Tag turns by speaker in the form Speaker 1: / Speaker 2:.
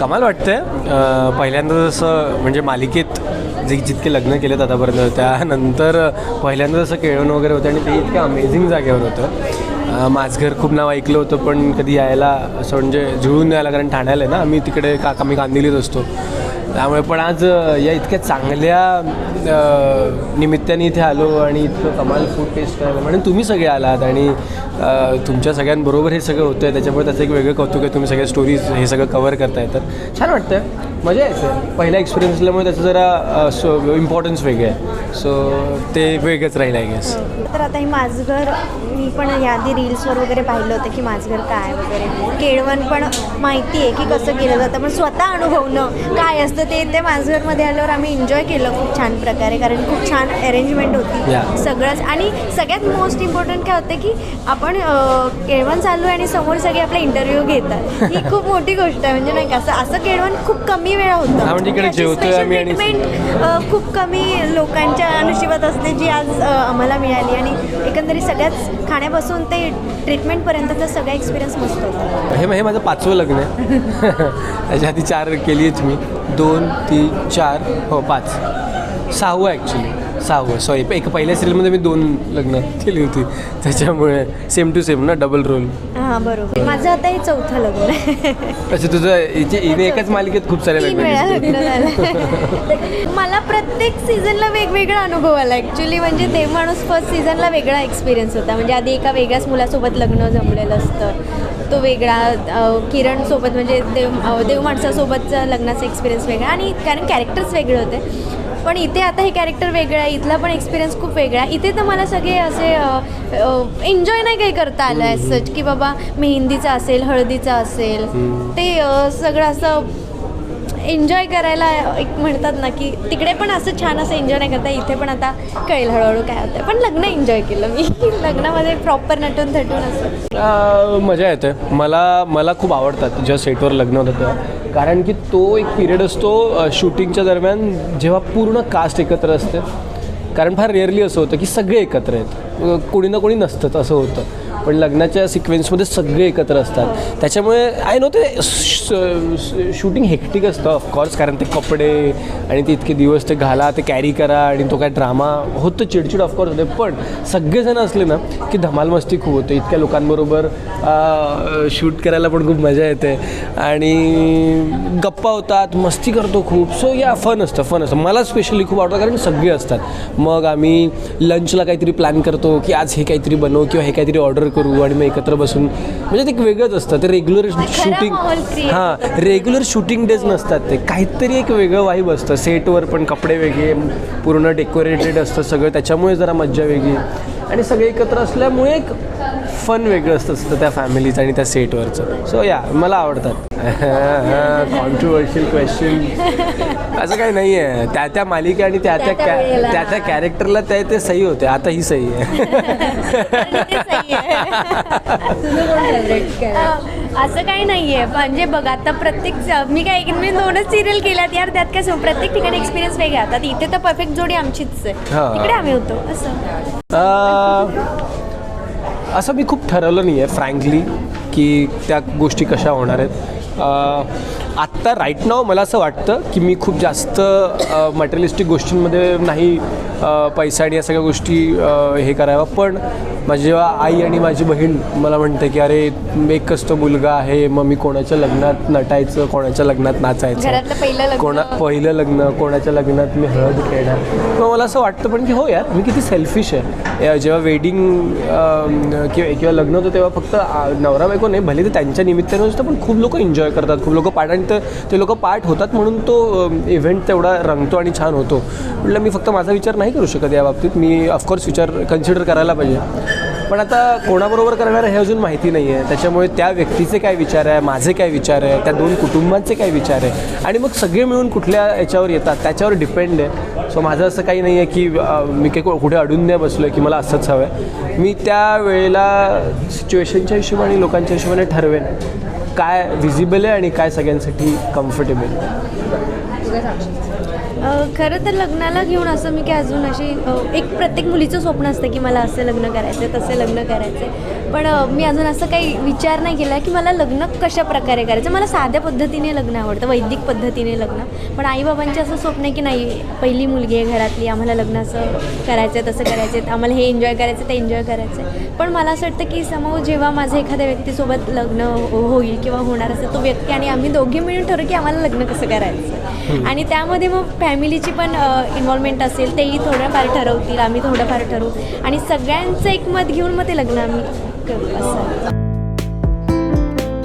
Speaker 1: कमाल वाटतंय. पहिल्यांदा जसं म्हणजे मालिकेत जे जितके लग्न केलेत आतापर्यंत त्यानंतर पहिल्यांदा जसं केळवण वगैरे होतं आणि ते इतक्या अमेझिंग जागेवर होतं. अं, माझं घर खूप नाव ऐकलं होतं पण कधी यायला असं म्हणजे जुळून यायला कारण ठाण्याला आहे ना आम्ही तिकडे का आम्ही गांधीलीत असतो. त्यामुळे पण आज या इतक्या चांगल्या निमित्ताने इथे आलो आणि इतकं कमाल फूड टेस्ट करायला म्हणजे तुम्ही सगळे आलात आणि तुमच्या सगळ्यांबरोबर हे सगळं होतं आहे त्याच्यामुळे त्याचं एक वेगळं कौतुक आहे. तुम्ही सगळ्या स्टोरीज हे सगळं कवर करताय. तर छान वाटतं मजा येते पहिल्या एक्सपिरियन्स असल्यामुळे त्याचं जरा सो इम्पॉर्टन्स वेगळं आहे. सो ते वेगळंच राहील आय गेस हो.
Speaker 2: तर आता हे माझं घर मी पण याआधी रील्सवर वगैरे पाहिलं होतं की माझं घर काय वगैरे. केळवण पण माहिती आहे की कसं केलं जातं. पण स्वतः अनुभवणं काय असतं ते ते माझं घरमध्ये आल्यावर आम्ही एन्जॉय केलं खूप छान प्रकारे कारण खूप छान अरेंजमेंट होती. सगळंच. आणि सगळ्यात मोस्ट इम्पॉर्टंट काय होतं की आपण केळवण चाललो आहे आणि समोर सगळे आपला इंटरव्ह्यू घेतात. ही खूप मोठी गोष्ट आहे. म्हणजे नाही का असं असं केळवण खूप कमी वेळा होतं.
Speaker 1: हा, म्हणजे
Speaker 2: खूप कमी लोकांच्या नशिबात असते जी आज आम्हाला मिळाली. आणि एकंदरीत सगळ्याच खाण्यापासून ते ट्रीटमेंटपर्यंतचा सगळा एक्सपिरियन्स मस्त होता.
Speaker 1: हे हे माझं पाचवं लग्न आहे. त्याच्या आधी चार केली आहेत मी. दोन दोन तीन चार हो पाच. सहावं ॲक्च्युली सहावं सॉरी एक पहिल्या सिरियलमध्ये मी दोन लग्न केली होती. त्याच्यामुळे सेम टू सेम ना डबल रोल
Speaker 2: हां बरोबर. माझं आता हे चौथं लग्न आहे.
Speaker 1: अच्छा तुझं हिचे हिने एकाच मालिकेत खूप सारे
Speaker 2: तीन
Speaker 1: लग्न
Speaker 2: वेळा
Speaker 1: केली.
Speaker 2: लग्न झालं. मला प्रत्येक सीझनला वेगवेगळा अनुभव आला ॲक्च्युली म्हणजे देव माणूस फर्स्ट सीझनला वेगळा एक्सपिरियन्स होता. म्हणजे आधी एका वेगळ्याच मुलासोबत लग्न जमलेलं असतं. तो वेगळा अ, किरणसोबत म्हणजे देव अ, देव माणसासोबतचा लग्नाचा एक्सपिरियन्स वेगळा. आणि कारण कॅरेक्टर्स वेगळे होते. पण इथे आता हे कॅरेक्टर वेगळं आहे इथला पण एक्सपिरियन्स खूप वेगळा आहे. इथे तर मला सगळे असे एन्जॉय नाही काही करता आलं आहे सच की बाबा मेहंदीचा असेल हळदीचा असेल. ते सगळं असं एन्जॉय करायला एक म्हणतात ना की तिकडे पण असं छान असं एन्जॉय नाही करता इथे पण आता कळेल हळूहळू काय होतं पण लग्न एन्जॉय केलं मी. लग्नामध्ये प्रॉपर नटून थटून असं.
Speaker 1: मजा येते. मला मला खूप आवडतात जेव्हा सेटवर लग्न होतं तेव्हा. कारण की तो एक पिरियड असतो शूटिंगच्या दरम्यान जेव्हा पूर्ण कास्ट एकत्र असते. कारण फार रेअरली असं होतं की सगळे एकत्र आहेत. कोणी ना कोणी नसतंच असं होतं. पण लग्नाच्या सिक्वेन्समध्ये सगळे एकत्र असतात. त्याच्यामुळे आय नो ते शूटिंग हेक्टिक असतं ऑफकोर्स कारण ते कपडे आणि ते इतके दिवस ते घाला ते कॅरी करा आणि तो काय ड्रामा होतं चिडचिड ऑफकोर्स होते. पण सगळेजण असले ना की धमाल मस्ती खूप होते. इतक्या लोकांबरोबर शूट करायला पण खूप मजा येते. आणि गप्पा होतात मस्ती करतो खूप. सो या फन असतं फन असतं. मला स्पेशली खूप आवडतं कारण सगळे असतात. मग आम्ही लंचला काहीतरी प्लॅन करतो की आज हे काहीतरी बनवू किंवा हे काहीतरी ऑर्डर करू आणि मग एकत्र बसून म्हणजे ते एक वेगळंच असतं. ते रेग्युलर शूटिंग हां रेग्युलर शूटिंग डेज नसतात ते. काहीतरी एक वेगळं वाईब असतं. सेटवर पण कपडे वेगळे पूर्ण डेकोरेटेड असतं सगळं. त्याच्यामुळे जरा मज्जा वेगळी. आणि सगळे एकत्र असल्यामुळे एक फन वेगळं असतं असतं त्या फॅमिलीचं आणि त्या सेटवरचं सो या मला आवडतात. कॉन्ट्रोवर्शियल क्वेश्चन असं काही नाही आहे त्या त्या मालिका आणि त्या त्या
Speaker 2: त्या.
Speaker 1: त्या त्या कॅरेक्टरला त्या ते सही होते. आता ही सही आहे.
Speaker 2: असं काही नाहीये. म्हणजे बघ आता प्रत्येक मी काय मी दोनच सिरियल केल्यात यार त्यात काय प्रत्येक ठिकाणी एक्सपिरियन्स वेगळा. आता इथे तर परफेक्ट जोडी आमचीच आहे.
Speaker 1: हा.
Speaker 2: तिकडे आम्ही होतो. असं.
Speaker 1: अं, असं मी खूप ठरवलं नाही आहे फ्रँकली की त्या गोष्टी कशा होणार आहेत. आत्ता राईट नाव मला असं वाटतं की मी खूप जास्त मटेरियलिस्टिक गोष्टींमध्ये नाही पैसा आणि या सगळ्या गोष्टी हे कराव्या पण माझी जेव्हा आई आणि माझी बहीण मला म्हणते की अरे एकच तो मुलगा आहे मग मी कोणाच्या लग्नात नटायचं कोणाच्या लग्नात नाचायचं?
Speaker 2: घरातलं पहिलं लग्न.
Speaker 1: कोणा पहिलं लग्न कोणाच्या लग्नात मी हळद खेळणार? मग मला असं वाटतं पण की हो यार मी किती सेल्फिश आहे. जेव्हा वेडिंग किंवा किंवा लग्न होतं तेव्हा फक्त नवरा बायको नाही भले ते त्यांच्या निमित्तानं असतं पण खूप लोक एन्जॉय करतात खूप लोक पाठ आणि ते- ते लोक पाठ होतात म्हणून तो इव्हेंट तेवढा रंगतो आणि छान होतो. म्हटलं मी फक्त माझा विचार नाही करू शकत या बाबतीत. मी ऑफकोर्स विचार कन्सिडर करायला पाहिजे. पण आता कोणाबरोबर करणार आहे हे अजून माहिती नाही आहे त्याच्यामुळे त्या व्यक्तीचे काय विचार आहे माझे काय विचार आहे त्या दोन कुटुंबांचे काय विचार आहे? आणि मग सगळे मिळून कुठल्या याच्यावर येतात? त्याच्यावर डिपेंड आहे. सो माझं असं काही नाही आहे की मी काही कुठे अडून नाही बसलो आहे की मला असंच हवं आहे मी त्या वेळेला सिच्युएशनच्या हिशोबाने लोकांच्या हिशोबाने ठरवेन. काय विजिबल आहे आणि काय सगळ्यांसाठी कम्फर्टेबल
Speaker 2: खरं तर लग्नाला घेऊन असं मी की अजून अशी एक प्रत्येक मुलीचं स्वप्न असतं की मला असं लग्न करायचं आहे तसे लग्न करायचं आहे पण मी अजून असं काही विचार नाही केला की मला लग्न कशा प्रकारे करायचं. मला साध्या पद्धतीने लग्न आवडतं वैदिक पद्धतीने लग्न. पण आईबाबांचे असं स्वप्न आहे की नाही पहिली मुलगी आहे घरातली आम्हाला लग्न असं करायचं आहे तसं करायचं आहे आम्हाला हे एन्जॉय करायचं ते एन्जॉय करायचं आहे पण मला असं वाटतं की समोर जेव्हा माझं एखाद्या व्यक्तीसोबत लग्न हो- होईल किंवा होणार असेल तो व्यक्ती आणि आम्ही दोघे मिळून ठरवू की आम्हाला लग्न कसं करायचं आणि त्यामध्ये मग फॅमिलीची पण इन्व्हॉल्वमेंट असेल तेही थोडंफार ठरवतील आम्ही थोडंफार ठरवू. आणि सगळ्यांचं एक मत घेऊन मग ते लग्न आम्ही करू असं.